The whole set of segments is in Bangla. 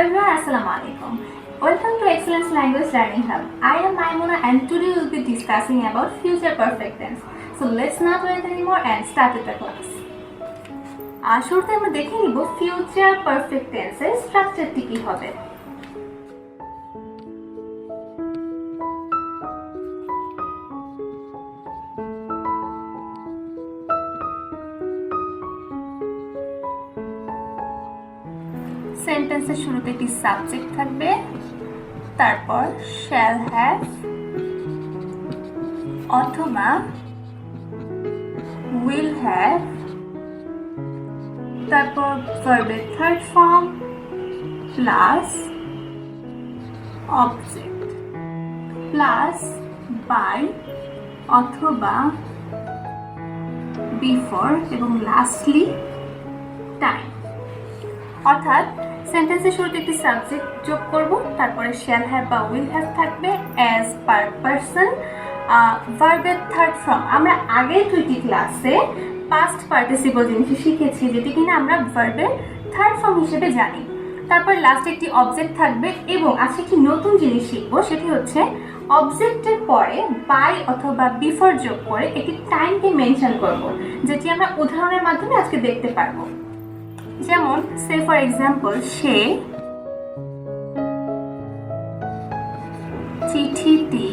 Everyone, Assalamu alaikum. Welcome to Excellence Language Learning Hub. I am Maimuna and today we'll be discussing about future perfect tense. So let's not wait anymore and start with the class. আর শুরুতে আমরা দেখে নিব ফিউচার পারফেক্ট টেন্সের স্ট্রাকচারটি কী হবে সেন্টেন্সের শুরুতে একটি সাবজেক্ট থাকবে, তারপর শ্যাল হ্যাভ অথবা উইল হ্যাভ তারপর ভার্বের third form plus object plus by অথবা বিফোর এবং লাস্টলি টাইম অর্থাৎ সেন্টেন্সের শুরুতে একটি সাবজেক্ট যোগ করব, তারপরে শ্যাল হ্যাভ বা উইল হ্যাভ থাকবে অ্যাজ পার পার্সন ভার্বের থার্ড ফর্ম আমরা আগের দুইটি ক্লাসে পাস্ট পার্টিসিপল জিনিস শিখেছি, যেটি কিনা আমরা ভার্বের থার্ড ফর্ম হিসেবে জানি। তারপর লাস্ট একটি অবজেক্ট থাকবে এবং আজকে একটি নতুন জিনিস শিখব, সেটি হচ্ছে অবজেক্টের পরে বাই অথবা বিফোর যোগ করে একটি টাইমকে মেনশন করব, যেটি আমরা উদাহরণের মাধ্যমে আজকে দেখতে পারব। যেমন সে ফর এক্সাম্পল সে চিঠিটি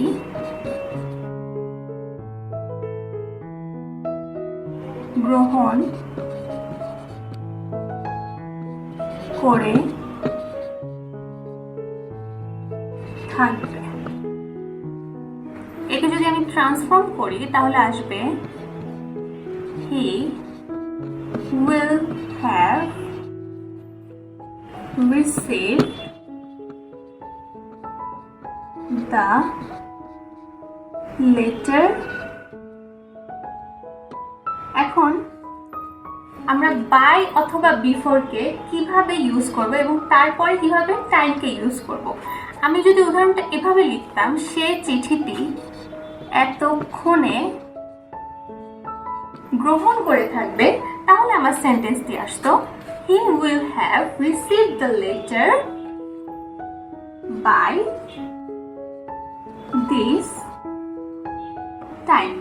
গ্রহণ করে থাকবে। একে যদি আমি ট্রান্সফর্ম করি, তাহলে আসবে হি will have received the letter. এখন আমরা বাই অথবা বিফোরকে কীভাবে ইউজ করব এবং তারপরে কীভাবে টাইমকে ইউজ করব? আমি যদি উদাহরণটা এভাবে লিখতাম, সে চিঠিটি এতক্ষণে গ্রহণ করে থাকবে, তাহলে আমার সেন্টেন্সটি আসতো he will have receive the letter by this time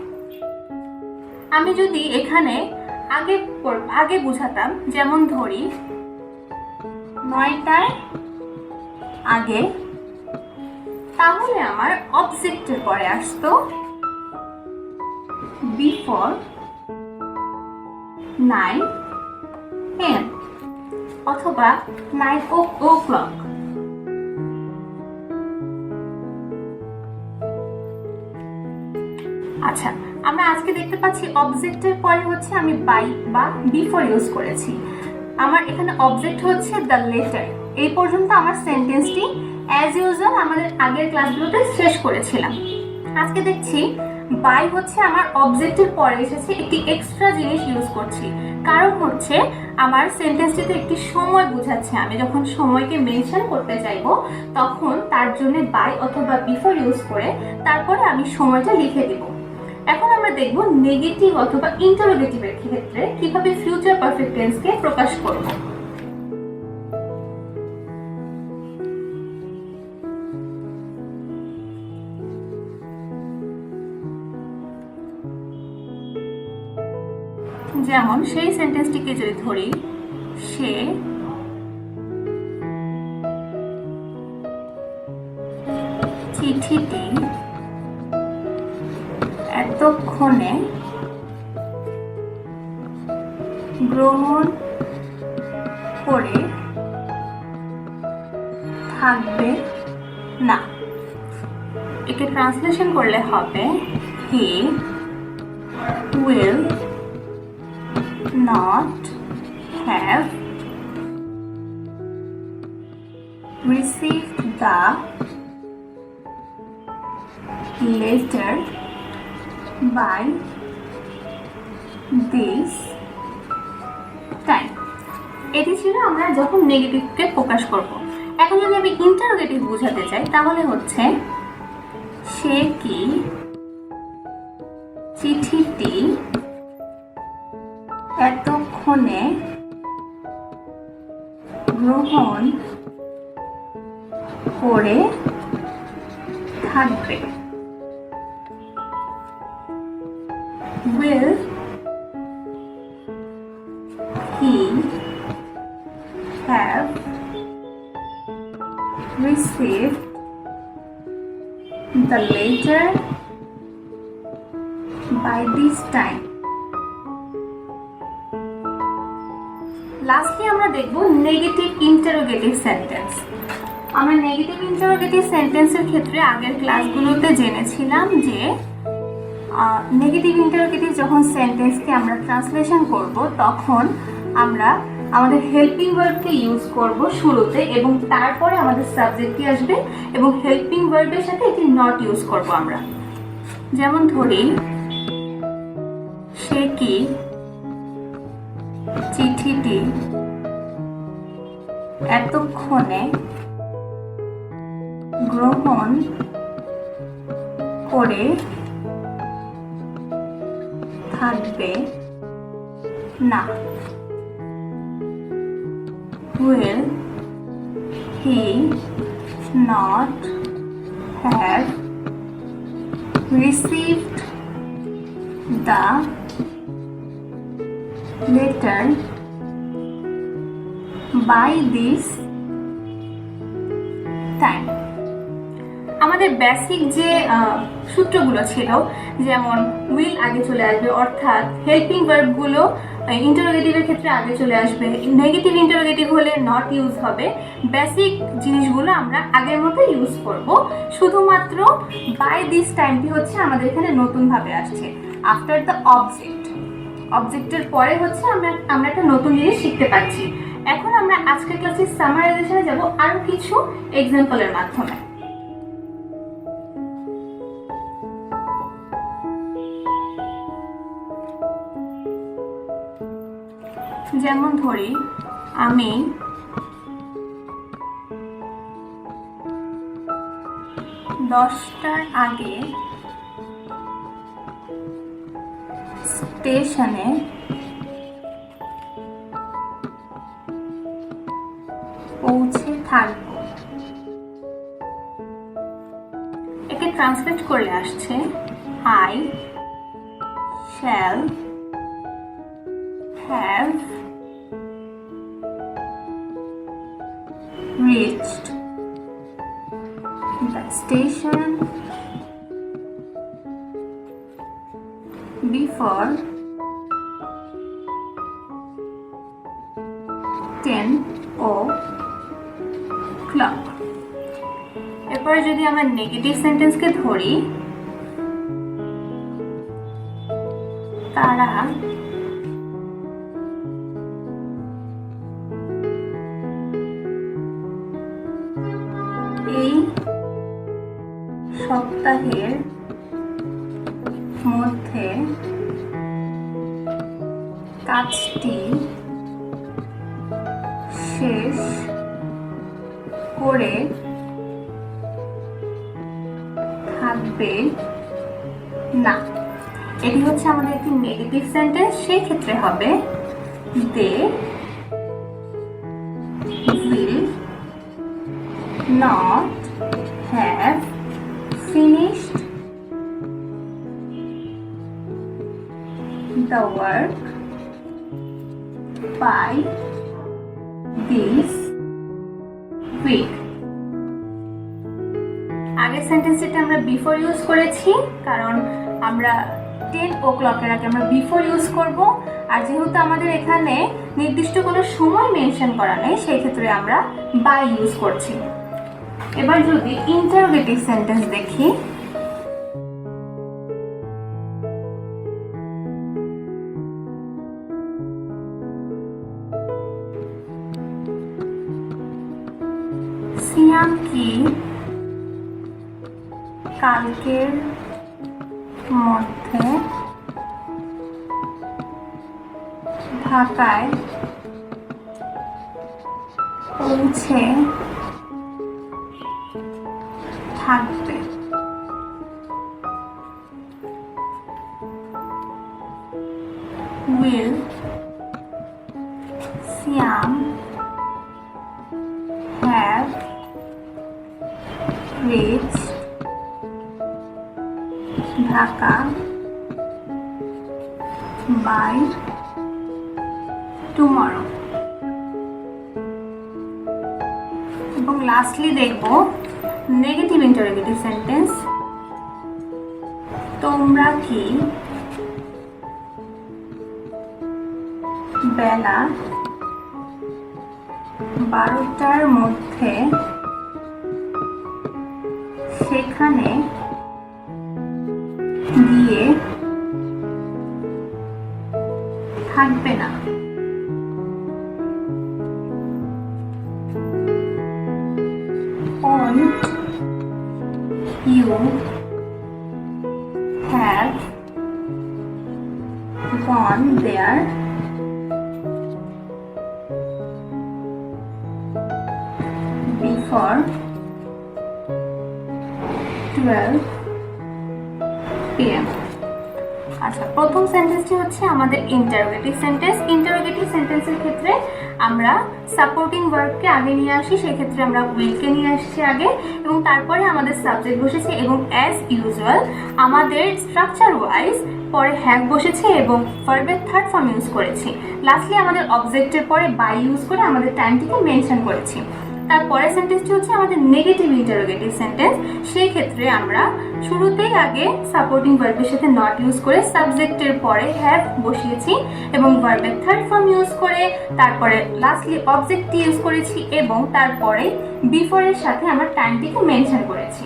আমি যদি এখানে আগে আগে বুঝাতাম, যেমন ধরি নয়টায় আগে, তাহলে আমার অবজেক্টের পরে আসতো বিফোর নাইন এম অথবা নাইন ও ও ক্লক। আচ্ছা আমরা আজকে দেখতে পাচ্ছি অবজেক্টের পরে হচ্ছে আমি বাই বা বিফোর ইউজ করেছি। আমার এখানে অবজেক্ট হচ্ছে দ্য লেটার এই পর্যন্ত আমার সেন্টেন্সটি অ্যাজ ইউজুয়াল আমাদের আগের ক্লাসগুলোতে শেষ করেছিলাম। আজকে দেখছি বাই হচ্ছে আমার অবজেক্টের পরে এসেছে একটি এক্সট্রা জিনিস ইউজ করছি। কারণ হচ্ছে আমার সেন্টেন্সটিতে একটি সময় বোঝাচ্ছে। আমি যখন সময়কে মেনশন করতে চাইব তখন তার জন্য বাই অথবা বিফোর ইউজ করে তারপরে আমি সময়টা লিখে দিব। এখন আমরা দেখব নেগেটিভ অথবা ইন্টারোগেটিভের ক্ষেত্রে কীভাবে ফিউচার পারফেক্ট টেন্সকে প্রকাশ করব। যেমন সেই সেন্টেন্সটিকে যদি ধরি, সে চিঠিটি এতক্ষণে গ্রহণ করে থাকবে না। একে ট্রান্সলেশন করলে হবে he not have received the letter by this time. এটি ছিল আমরা যখন নেগেটিভকে প্রকাশ করব। এখন যদি আমি ইন্টারোগেটিভ বোঝাতে চাই, তাহলে হচ্ছে সে কি চিঠিটি করে থাকবে will he have received the letter by this time lastly আমরা দেখব নেগেটিভ ইন্টারোগেটিভ সেন্টেন্স আমরা নেগেটিভ ইন্টারোগেটিভ সেন্টেন্সের ক্ষেত্রে আগের ক্লাসগুলোতে জেনেছিলাম যে নেগেটিভ ইন্টারোগেটিভ যখন সেন্টেন্সকে আমরা ট্রান্সলেশন করব, তখন আমরা আমাদের হেল্পিং ভার্বকে ইউজ করব শুরুতে এবং তারপরে আমাদের সাবজেক্টটি আসবে এবং হেল্পিং ভার্বের সাথে একটি নট ইউজ করব আমরা। যেমন ধরি, সে কি চিঠিটি এতক্ষণে গ্রহণ করে থাকবে না will he not have received the letter by this time আমাদের বেসিক যে সূত্রগুলো ছিল, যেমন উইল আগে চলে আসবে, অর্থাৎ হেল্পিং ভার্বগুলো ইন্টারোগেটিভের ক্ষেত্রে আগে চলে আসবে নেগেটিভ ইন্টারোগেটিভ হলে নট ইউজ হবে বেসিক জিনিসগুলো আমরা আগের মতো ইউজ করব, শুধুমাত্র বাই দিস টাইমটি হচ্ছে আমাদের এখানে নতুনভাবে আসছে আফটার দ্য অবজেক্ট অবজেক্টের পরে হচ্ছে আমরা আমরা একটা নতুন জিনিস শিখতে পাচ্ছি এখন আমরা আজকের ক্লাসের সামারাইজেশনে যাব আরও কিছু এক্সাম্পলের মাধ্যমে। যেমন ধরি, আমি দশটার আগে স্টেশনে পৌঁছে থাকব। একে ট্রান্সলেট করলে আসছে I shall have station before 10 o'clock. এরপরে যদি আমরা নেগেটিভ সেন্টেন্সকে ধরি তারা সপ্তাহের মধ্যে কাজটি শেষ করে থাকবে না। এটি হচ্ছে আমাদের একটি নেগেটিভ সেন্টেন্স সেই ক্ষেত্রে হবে দে will not the work by this week. আগের সেন্টেন্সটিতে আমরা বিফোর ইউজ করেছি, কারণ আমরা টেন ও ক্লকের আগে আমরা বিফোর ইউজ করব আর যেহেতু আমাদের এখানে নির্দিষ্ট কোনো সময় মেনশন করা নেই, সেই ক্ষেত্রে আমরা বাই ইউজ করছি এবার যদি ইন্টারোগেটিভ সেন্টেন্স দেখি কালকের মধ্যে ঢাকায় পৌঁছে থাকবে। ঢাকা বাই টুমরো এবং লাস্টলি দেখব নেগেটিভ ইন্টারোগেটিভ সেন্টেন্স তোমরা কি বেলা বারোটার মধ্যে সেখানে গিয়ে থাকবে না won't you have gone there before 12 p.m. আচ্ছা প্রথম সেন্টেন্সটি হচ্ছে আমাদের ইন্টারোগেটিভ সেন্টেন্স ইন্টারোগেটিভ সেন্টেন্সের ক্ষেত্রে আমরা সাপোর্টিং ভার্বকে আগে নিয়ে আসি, সেক্ষেত্রে আমরা উইলকে নিয়ে আসছি আগে, এবং তারপরে আমাদের সাবজেক্ট বসেছে এবং অ্যাজ ইউজুয়াল আমাদের স্ট্রাকচার ওয়াইজ পরে হ্যাক বসেছে এবং ভার্বের থার্ড ফর্ম ইউজ করেছি। লাস্টলি আমাদের অবজেক্টের পরে বাই ইউজ করে আমাদের টাইমটিকে মেনশন করেছি। তারপরের সেন্টেন্সটি হচ্ছে আমাদের নেগেটিভ ইন্টারোগেটিভ সেন্টেন্স সেই ক্ষেত্রে আমরা শুরুতেই আগে সাপোর্টিং ভার্বের সাথে নট ইউজ করে সাবজেক্টের পরে হ্যাভ বসিয়েছি এবং ভার্বের থার্ড ফর্ম ইউজ করে, তারপরে লাস্টলি অবজেক্টটি ইউজ করেছি এবং তারপরে বিফোরের সাথে আমার টাইমটিকে মেনশন করেছি।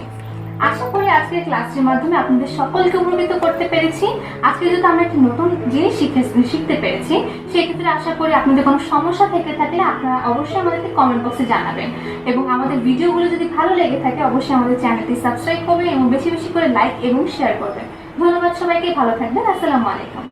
আশা করি আজকের ক্লাসের মাধ্যমে আপনাদের সকলকে উপকৃত করতে পেরেছি। আজকে যদি আমরা একটি নতুন জিনিস শিখে শিখতে পেরেছি, সেক্ষেত্রে আশা করি আপনাদের কোনো সমস্যা থেকে থাকলে আপনারা অবশ্যই আমাদেরকে কমেন্ট বক্সে জানাবেন। এবং আমাদের ভিডিওগুলো যদি ভালো লেগে থাকে, অবশ্যই আমাদের চ্যানেলটি সাবস্ক্রাইব করবেন এবং বেশি বেশি করে লাইক এবং শেয়ার করবেন। ধন্যবাদ সবাইকে, ভালো থাকবেন, আসসালামু আলাইকুম।